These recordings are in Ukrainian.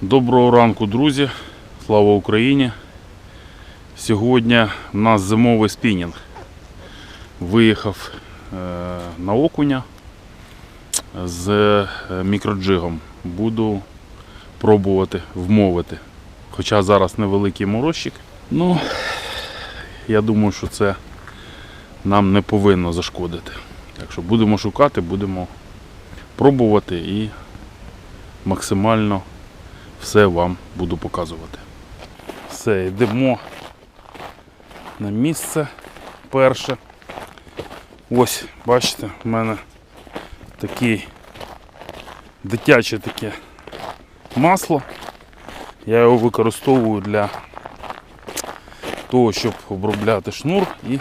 Доброго ранку, друзі! Слава Україні! Сьогодні в нас зимовий спінінг. Виїхав е, на окуня з е, мікроджигом. Буду пробувати вмовити. Хоча зараз невеликий морозчик. Ну, я думаю, що це нам не повинно зашкодити. Так що будемо шукати, будемо пробувати і максимально все вам буду показувати. Все, йдемо на місце перше. Ось, бачите, в мене такий дитяче таке масло. Я його використовую для того, щоб обробляти шнур і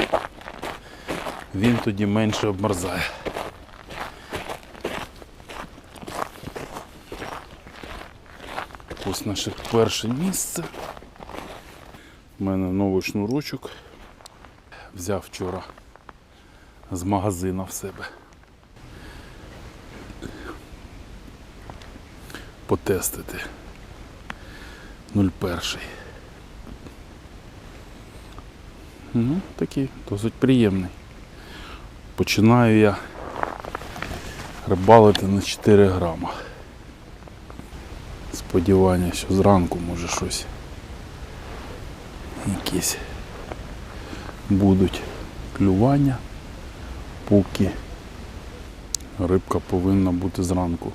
він тоді менше обмерзає. Ось наше перше місце. У мене новий шнурочок. Взяв вчора з магазина в себе. Потестити. 01. Ну, такий досить приємний. Починаю я рибалити на 4 грама. Сподівання, що зранку може щось якісь будуть клювання, поки рибка повинна бути зранку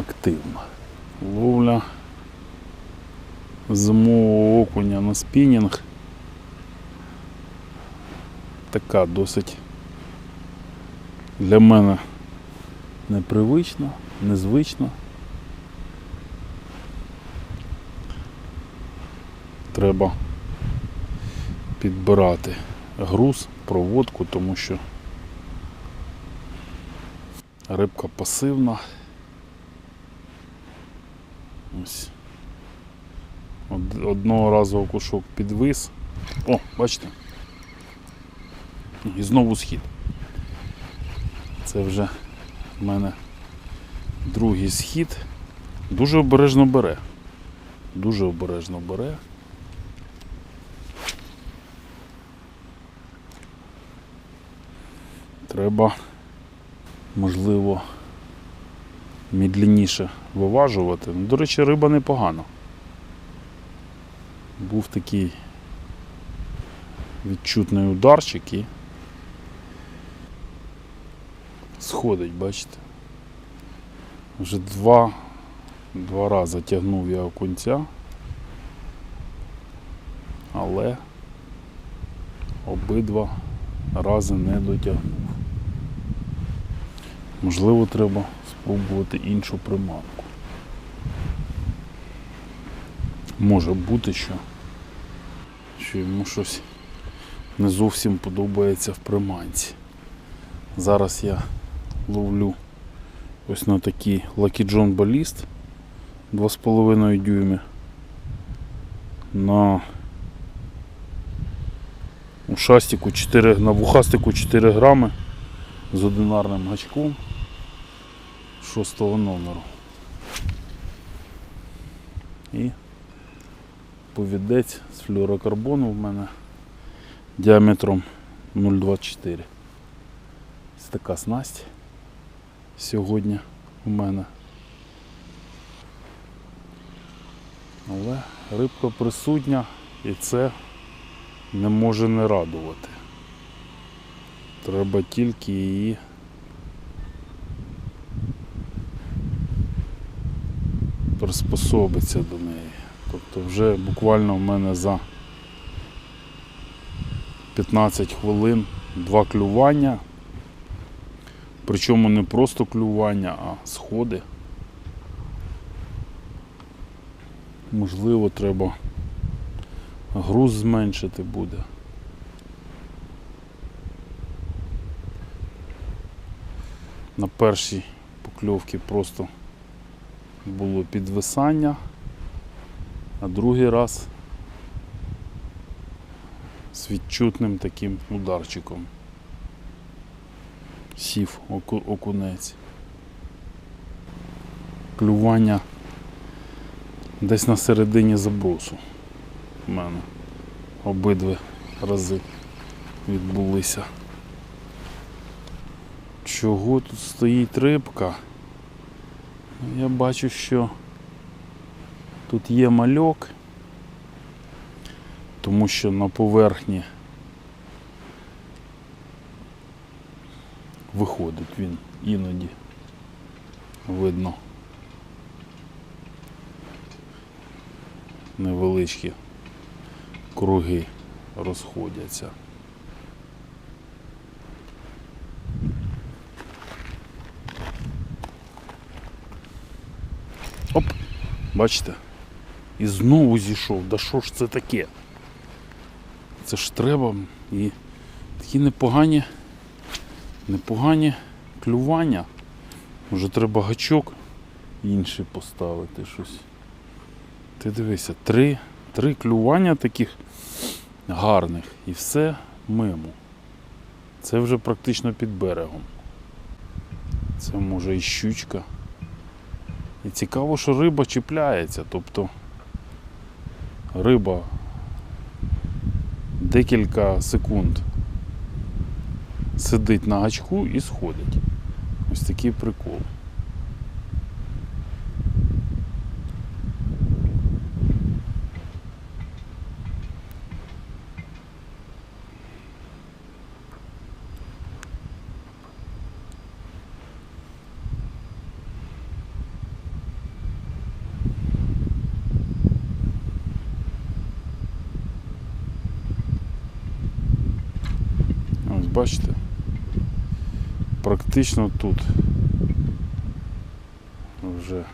активна. Ловля зимового окуня на спінінг така досить для мене непривична, незвична. Треба підбирати груз, проводку, тому що рибка пасивна. Ось. Одного разу окушок підвис. О, бачите? І знову схід. Це вже в мене другий схід. Дуже обережно бере. Дуже обережно бере. Треба, можливо, мідлініше виважувати. Ну, До речі, риба непогана. Був такий відчутний ударчик і сходить, бачите? Вже два, два рази тягнув я окунця, але обидва рази не дотягнув. Можливо, треба спробувати іншу приманку. Може бути, що, що йому щось не зовсім подобається в приманці. Зараз я ловлю ось на такий Lucky John Ballist 2,5 дюйми на у шастику 4, на вухастику 4 грами з одинарним гачком 6 номеру. І повідець з флюорокарбону в мене діаметром 0,24. Ось така снасть сьогодні у мене. Але рибка присутня і це не може не радувати. Треба тільки її приспособитися до неї. Тобто вже буквально в мене за 15 хвилин два клювання. Причому не просто клювання, а сходи. Можливо, треба груз зменшити буде. На першій покльовці просто було підвисання, а другий раз з відчутним таким ударчиком. Сів оку- окунець. Клювання Десь на середині забросу в мене обидві рази відбулися. Чого тут стоїть рибка? Я бачу, що тут є мальок, тому що на поверхні виходить він іноді видно невеличкі круги розходяться. Оп, бачите? І знову зійшов. Да що ж це таке? Це ж треба і такі непогані, непогані клювання. Може треба гачок інший поставити щось. Ти дивися, три, три клювання таких гарних і все мимо. Це вже практично під берегом. Це може і щучка. І цікаво, що риба чіпляється, тобто риба декілька секунд сидить на гачку і сходить. Ось такий прикол. Ось бачите, практично тут вже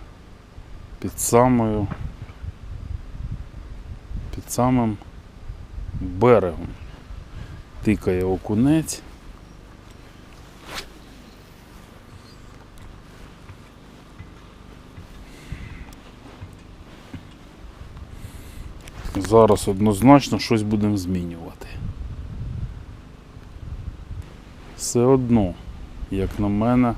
під самою під самим берегом тикає окунець. Зараз однозначно щось будемо змінювати. Все одно, як на мене,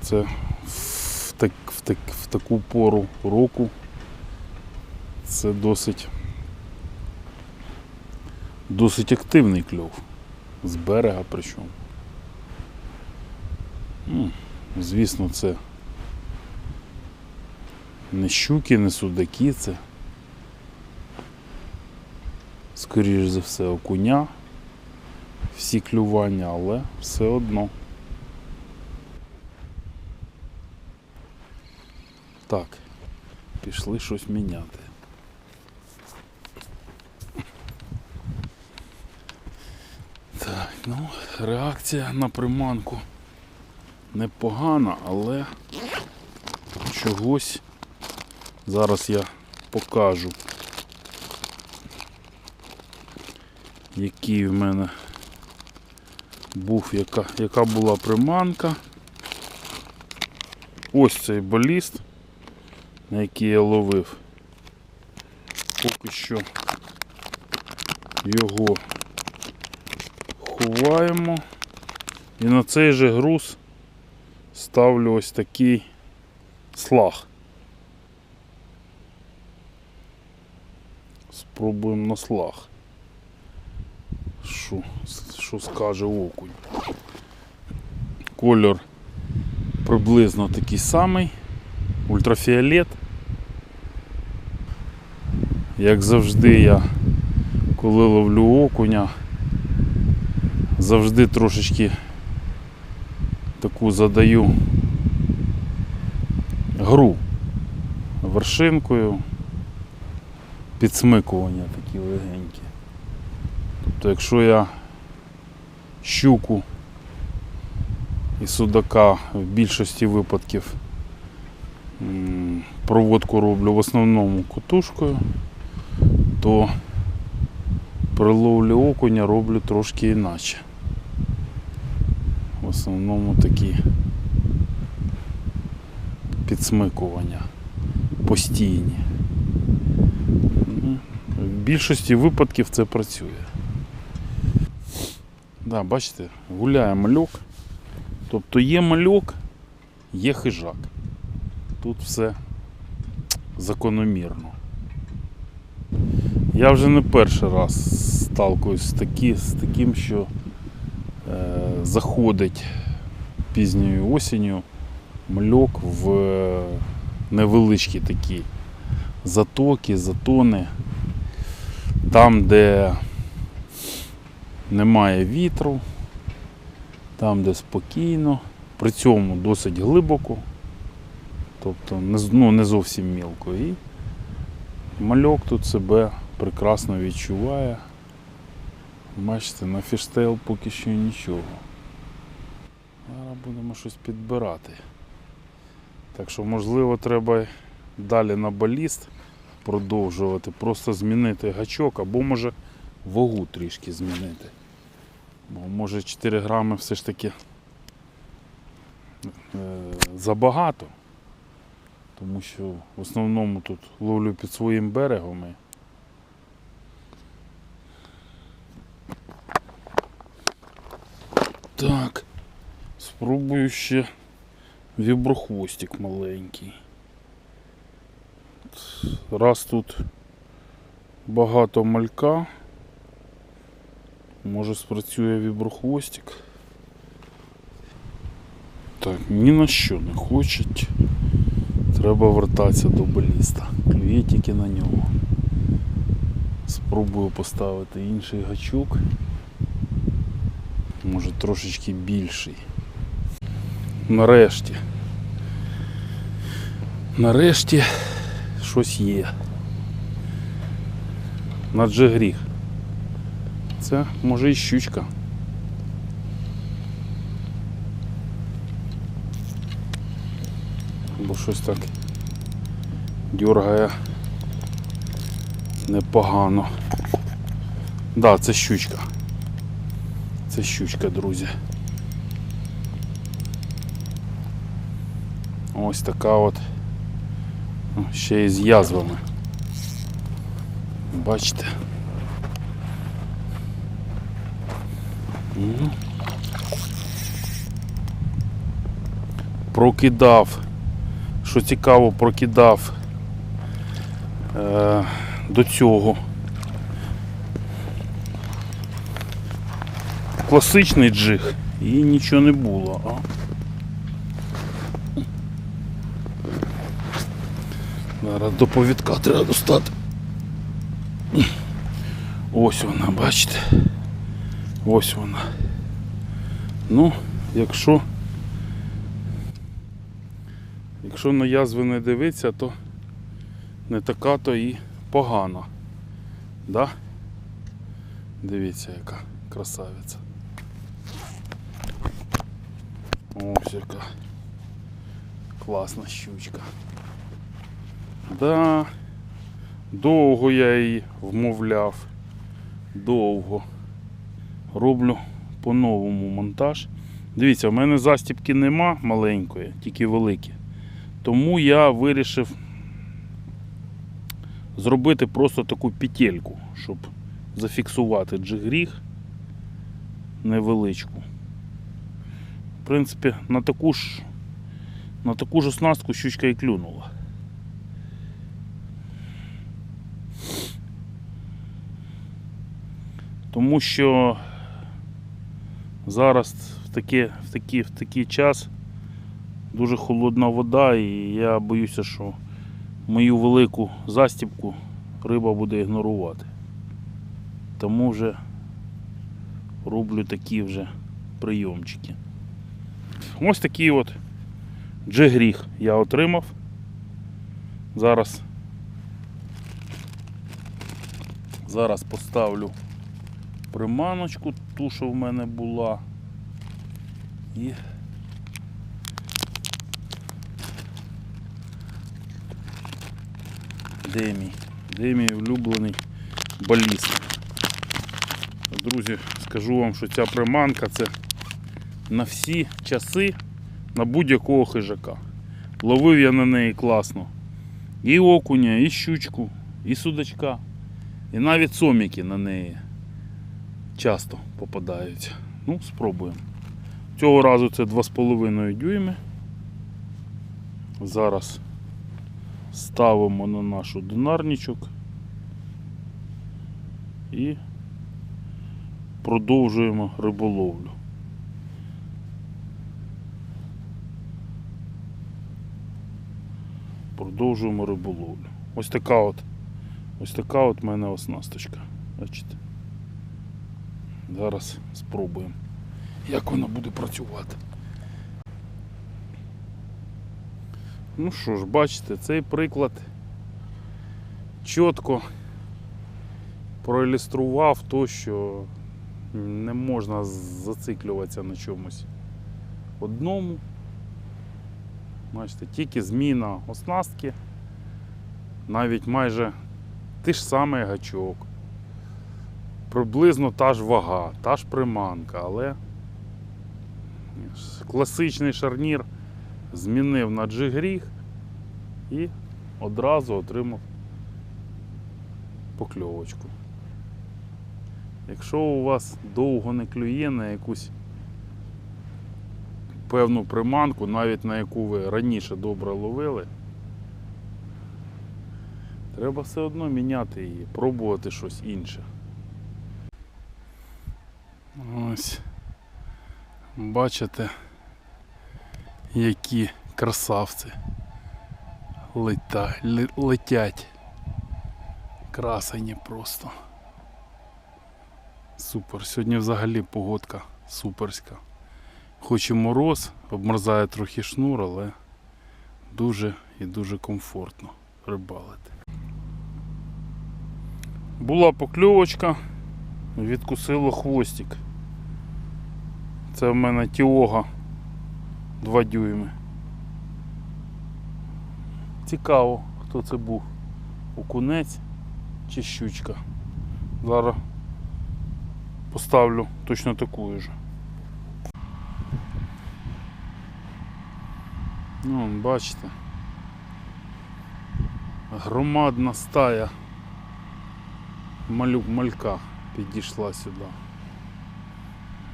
це в, так, в, так, в таку пору року це досить досить активний кльов. З берега причому. Ну, звісно, це не щуки, не судаки, це скоріш за все окуня всі клювання, але все одно. Так, пішли щось міняти. Так, ну, реакція на приманку непогана, але чогось зараз я покажу, який в мене був, яка, яка була приманка. Ось цей баліст, на який я ловив. Поки що його ховаємо. І на цей же груз ставлю ось такий слаг. Спробуємо на слаг. Що, що скаже окунь? Кольор приблизно такий самий, ультрафіолет. Як завжди я, коли ловлю окуня, завжди трошечки таку задаю гру вершинкою, підсмикування такі легенькі. Тобто, якщо я щуку і судака в більшості випадків проводку роблю в основному котушкою, то при ловлі окуня роблю трошки іначе. В основному такі підсмикування постійні. В більшості випадків це працює. Да, бачите, гуляє мальок. Тобто є мальок, є хижак. Тут все закономірно. Я вже не перший раз сталкуюсь з, такі, з таким, що е, заходить пізньою осінню мальок в е, невеличкі такі затоки, затони, там, де немає вітру, там, де спокійно, при цьому досить глибоко, тобто ну, не зовсім мілко. І мальок тут себе прекрасно відчуває. Бачите, на фіштейл поки що нічого. Зараз будемо щось підбирати. Так що, можливо, треба далі на баліст продовжувати, просто змінити гачок або може вагу трішки змінити. Бо може 4 грами все ж таки е, забагато. Тому що в основному тут ловлю під своїм берегом. Так, спробую ще віброхвостик маленький. Раз тут багато малька, може спрацює віброхвостик. Так, ні на що не хочуть. Треба вертатися до баліста. Клює тільки на нього. Спробую поставити інший гачок. Може трошечки більший. Нарешті. Нарешті щось є. Надже гріх. Це може і щучка. Бо щось так дергає непогано. Да, це щучка. Це щучка, друзі. Ось така от. Ну, Ще й з язвами. Бачите? Ну. Прокидав. Що цікаво, прокидав е, до цього. Класичний джиг і нічого не було. А? Зараз до повідка треба достати. Ось вона, бачите. Ось вона. Ну, якщо якщо на язви не дивитися, то не така то і погана. Да? Дивіться, яка красавиця. Ось яка класна щучка. Да, довго я її вмовляв. Довго. Роблю по-новому монтаж. Дивіться, в мене застіпки нема маленької, тільки великі. Тому я вирішив зробити просто таку петельку, щоб зафіксувати джигріг невеличку. В принципі, на таку ж на таку ж оснастку щучка і клюнула. Тому що зараз в такий, в такий, в такий час дуже холодна вода і я боюся, що мою велику застіпку риба буде ігнорувати. Тому вже роблю такі вже прийомчики. Ось такий от джигріг я отримав. Зараз зараз поставлю приманочку, ту, що в мене була. І де мій? Де мій улюблений баліст? Друзі, скажу вам, що ця приманка це на всі часи на будь-якого хижака. Ловив я на неї класно. І окуня, і щучку, і судачка, і навіть соміки на неї часто попадаються. Ну, спробуємо. Цього разу це 2,5 дюйми. Зараз ставимо на наш одинарничок і продовжуємо риболовлю. Продовжуємо риболовлю. Ось така от, ось така от мене оснасточка. Бачите? Зараз спробуємо, як вона буде працювати. Ну що ж, бачите, цей приклад чітко проілюстрував то, що не можна зациклюватися на чомусь одному. Бачите, тільки зміна оснастки, навіть майже той ж самий гачок, приблизно та ж вага, та ж приманка, але класичний шарнір змінив на джигріг і одразу отримав покльовочку. Якщо у вас довго не клює на якусь певну приманку, навіть на яку ви раніше добре ловили, треба все одно міняти її, пробувати щось інше. Ось. Бачите, які красавці лета, летять. Красені просто. Супер. Сьогодні взагалі погодка суперська. Хоч і мороз, обмерзає трохи шнур, але дуже і дуже комфортно рибалити. Була покльовочка, відкусило хвостик. Це в мене тіога 2 дюйми. Цікаво, хто це був. Окунець чи щучка. Зараз поставлю точно таку ж. Ну, бачите. Громадна стая малюк малька підійшла сюди.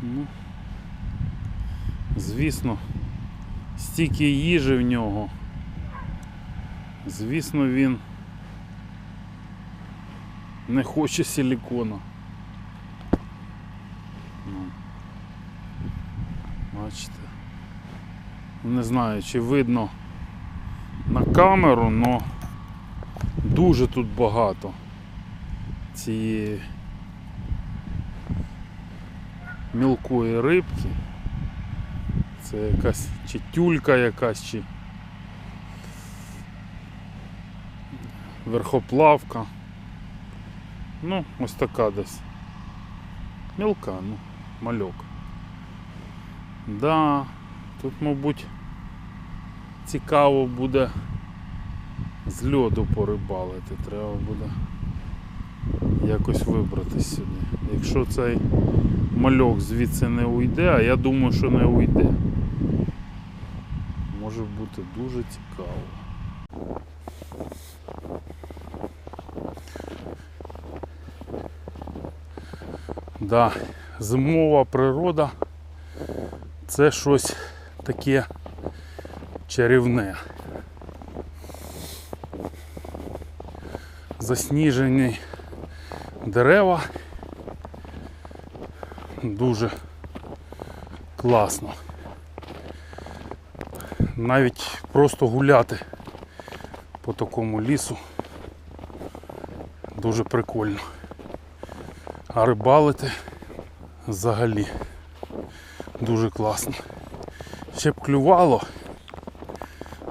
Ну, звісно, стільки їжі в нього. Звісно, він не хоче силікона. Ну, бачите. Не знаю, чи видно на камеру, але дуже тут багато цієї мілкої рибки. Це якась чи тюлька якась, чи верхоплавка. Ну, ось така десь. Мілка, ну, мальок. Да, тут, мабуть, цікаво буде з льоду порибалити. Треба буде якось вибратись сюди. Якщо цей мальок звідси не уйде, а я думаю, що не уйде. Може бути дуже цікаво. Да, зимова природа це щось таке чарівне. Засніжені дерева. Дуже класно. Навіть просто гуляти по такому лісу дуже прикольно. А рибалити взагалі дуже класно. Ще б клювало,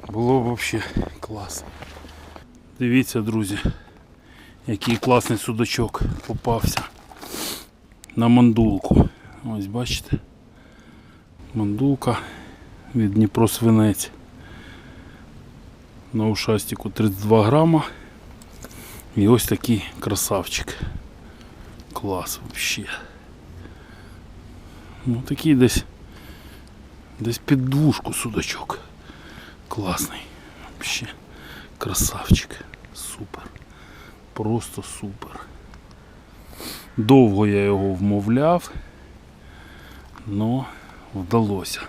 було б взагалі клас. Дивіться, друзі, який класний судачок попався на мандулку. Ось бачите. Мандулка від Дніпро свинець. На ушастику 32 грама. І ось такий красавчик. Клас взагалі. Ну такий десь десь під двушку судачок. Класний. Вообще красавчик. Супер. Просто супер. Довго я його вмовляв, але вдалося.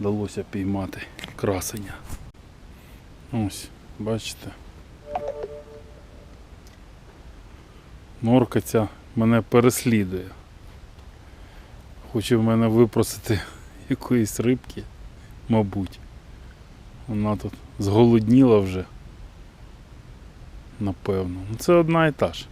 Вдалося піймати красення. Ось Бачите? Норка ця мене переслідує. Хоче в мене випросити якоїсь рибки, мабуть. Вона тут зголодніла вже. Напевно. Ну, Це одна і та ж.